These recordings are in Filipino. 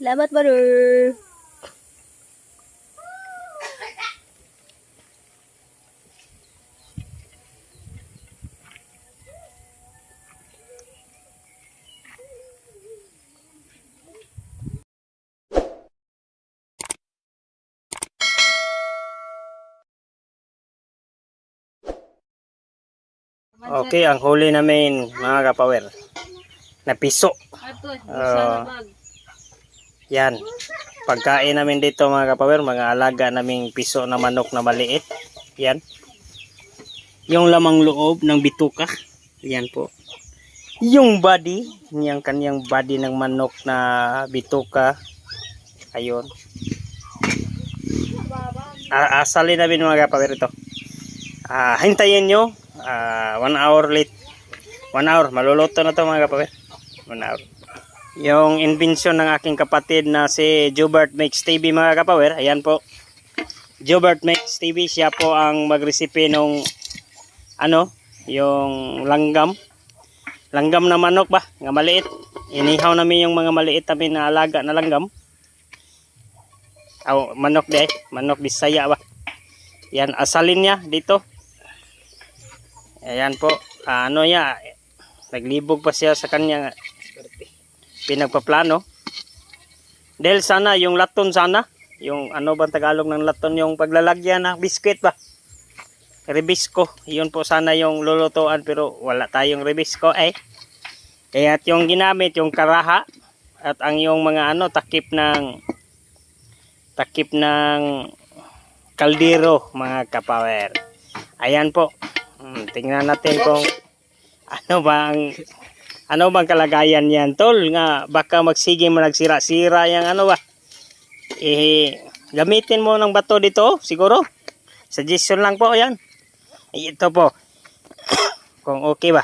Salamat, brother. Okay, ang huli namin mga kapower. Na piso. Ato, Ah. Yan. Pagkain namin dito mga kapower, mga alaga naming piso na manok na maliit. Yan. Yung lamang loob ng bituka. Yan po. Yung body, yung kanyang body ng manok na bituka. Ayun. Ah, asalin namin mga kapower ito. Ah, hintayin nyo. Ah, one hour late. One hour. Maluluto na to mga kapower. One hour. Yung invention ng aking kapatid na si Jubert Makes TV mga kapower. Ayan po. Jubert Makes TV. Siya po ang magresipe nung ano, yung langgam. Langgam na manok ba? Nga maliit. Inihaw namin yung mga maliit namin na alaga na langgam. Aw, manok de. Manok bisaya ba? Yan, asalin niya dito. Ayan po. Ah, ano niya, naglibog pa siya sa kanya pinagpaplano. Dahil sana yung laton sana, yung ano ba Tagalog ng laton, yung paglalagyan ng biscuit ba? Rebisco. Yun po sana yung lulutuan pero wala tayong rebisco eh. Kaya yung ginamit yung karaha at ang yung mga ano takip ng takip ng kaldero mga kapower. Ayan po. Hmm, tingnan natin kung ano ba ang ano bang kalagayan niyan tol? Nga baka magsige mo nagsira-sira yang ano ba? Eh gamitin mo ng bato dito siguro. Suggestion lang po yan Ay, ito po. Kung okay ba?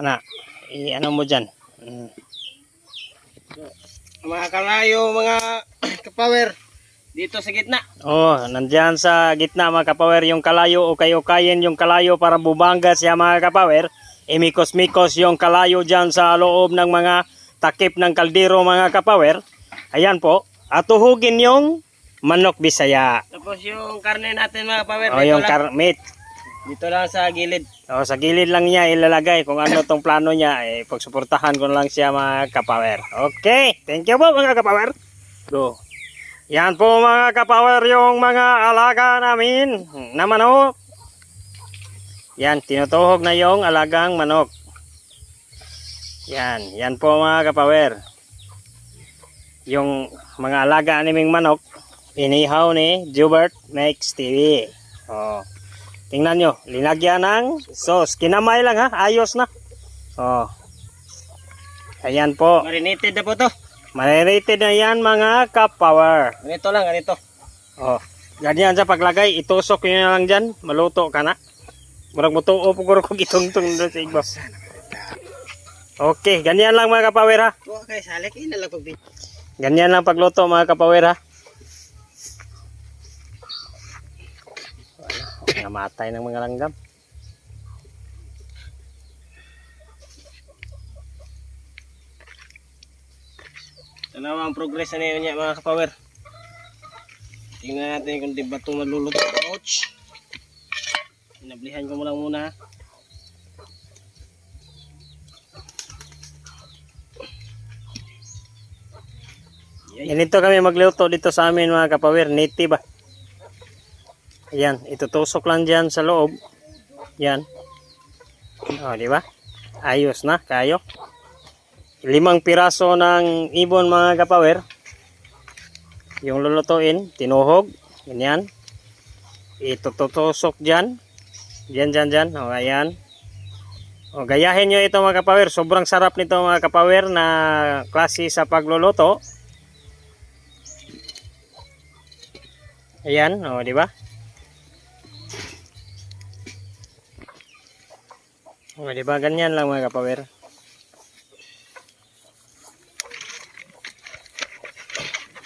Ano eh, ano mo dyan? Hmm. Mga kalayo, mga kapower. Dito sa gitna. Oh, nandyan sa gitna mga kapower yung kalayo o kayo kayen yung kalayo para bubangga siya mga kapower. Imikos-mikos yung kalayo dyan sa loob ng mga takip ng kaldero mga kapower. Ayan po. At tuhugin yung manok bisaya. Tapos yung karne natin mga kapower. O dito, yung karmit. dito lang sa gilid. O sa gilid lang niya ilalagay kung ano tong plano niya. Eh, pagsuportahan ko lang siya mga kapower. Okay. Thank you po mga kapower. Go. Yan po mga kapower yung mga alaga namin na manok. Yan, tinutuhog na yung alagang manok. Yan, yan po mga kapower. Yung mga alaga naming manok, inihaw ni Jubert Makes TV. Oh. Tingnan nyo, linagyan ng sauce. Kinamay lang ha, ayos na. Oh. Ayan po. Marinated na po to. Marinated na yan mga kapower. Ganito lang, ganito. Oh. Ganyan sa paglagay, itusok nyo na lang dyan, maluto ka na. Murag mo tuo po kung itungtong doon sa igbo. Okay, ganyan lang mga kapower ha. Okay, salik. Ina lang pag Ganyan lang pagluto mga kapower ha. Namatay ng mga langgam. Tanawa ang progress na niya mga kapower. Tingnan natin kung di ba ito maluluto. Ouch! Inablihan ko mo lang muna. ha. Ganito kami magluto dito sa amin mga kapower, native ba? Ayan, itutusok lang dyan sa loob. Yan. O, di ba? Ayos na, kayo. Limang piraso ng ibon mga kapower. Yung lulutuin, tinuhog. Ganyan. Itutusok dyan. Dyan, dyan, dyan. O, ayan. O, gayahin nyo ito mga kapower. Sobrang sarap nito mga kapower na klase sa pagluluto. Ayan, o, di ba? O, di ba? Ganyan lang mga kapower.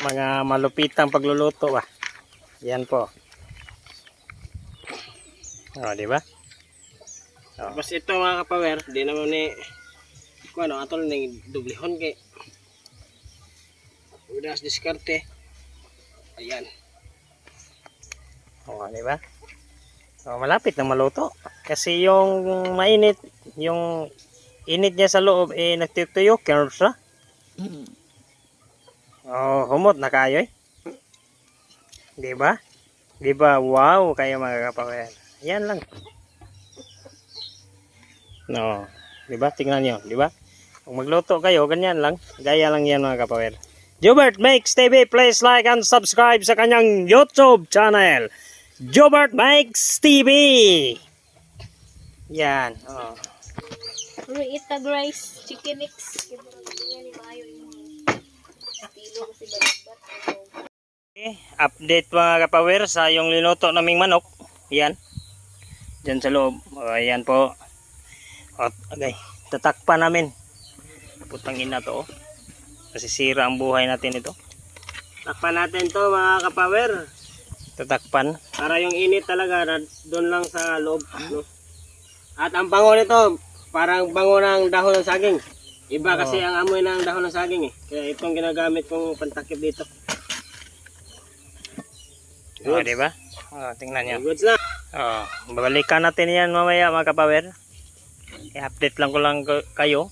Mga malupitang pagluluto ba? Yan po. O, di ba? Tapos ito mga kapower, di naman ni Kung ano, atol ning dublihon kay. Udas diskarte. Ayan. O, di ba? O, malapit na maluto. Kasi yung mainit, yung init niya sa loob, eh, nagtituyo, kernels na. Oh, humot na kayo eh. Di ba? Di ba? Wow, kayo mga kapawin. Yan lang. No. Di ba? Tingnan nyo. Di ba? Kung magluto kayo, ganyan lang. Gaya lang yan mga kapawin. Jobert Makes TV, please like and subscribe sa kanyang YouTube channel. Jobert Makes TV. Yan. Oh. Itag rice, chicken mix. Yan ni maayo yung estilo kasi balibat. Okay, update mga kapawer sa yung linuto naming manok. Yan. Diyan sa loob. Ayan po. O, okay. Tatakpan namin. Putang ina to. Oh. Masisira ang buhay natin ito. Takpan natin to mga kapower. Tatakpan. Para yung init talaga na doon lang sa loob. No? At ang bango nito, parang bango ng dahon ng saging. Iba kasi ang amoy ng dahon ng saging eh. Kaya itong ginagamit kong pantakip dito. O, di ba? O, tingnan nyo. Goods na. Oh, babalikan natin yan mamaya mga kapawer. I-update lang ko lang kayo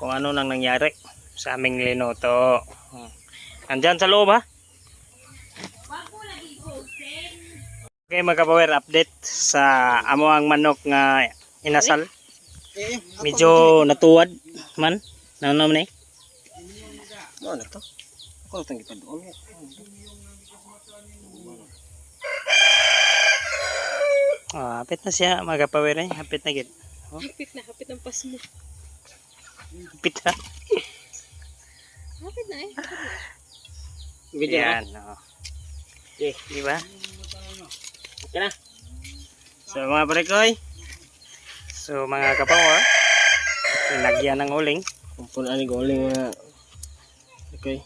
kung ano nang nangyari sa aming linuto. Hmm. Andyan sa loob ha. Okay mga kapawer, update sa amo ang manok nga inasal. Medyo natuwad man. Ano naman eh? Ano na to? Ako na itong gipadoon. Oh, hapit na siya mga kapawer eh. Hapit na gid. Hapit na, hapit ang pas mo. Hapit na. Hapit na eh. Video na. Yan. Oh. Okay. Di ba? Okay na. So mga parekoy. So mga kapawa. Nilagyan ng uling. Kumpul ani goling mga Okay.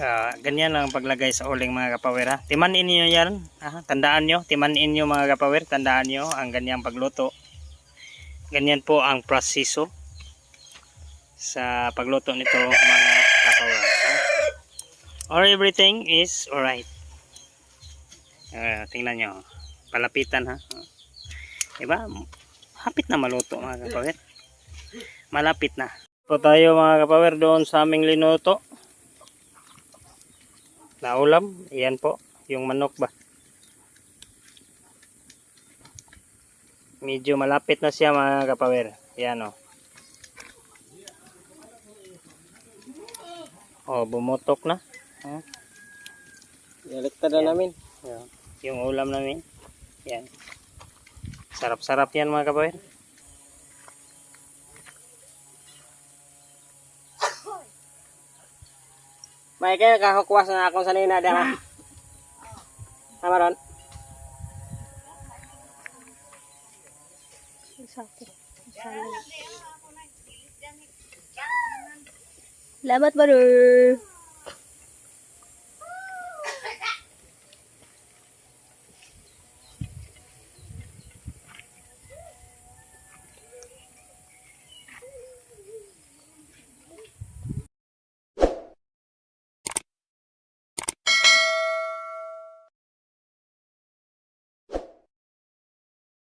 Ah, ganyan lang ang paglagay sa uling mga kapawer ha. Timanin niyo yan. Ha? Tandaan nyo. Timanin nyo mga kapawer. Tandaan nyo ang ganyang pagluto. Ganyan po ang proseso sa pagluto nito mga kapawer. Ha? Or everything is alright. Ah, tingnan nyo. Palapitan ha. Diba? Hapit na maluto mga kapawer. Malapit na. Po tayo mga kapawer doon sa aming linuto na ulam. Ayan po, yung manok ba. Medyo malapit na siya mga kapawer. Ayan o. Oh, bumutok na. Oh, Direkta na namin. ayan. Yung ulam namin. Yan. Sarap-sarap yan mga kapawer. May kaya kahukwas na akong sanina dama. Tama ron? Sakto. Salamat, brother.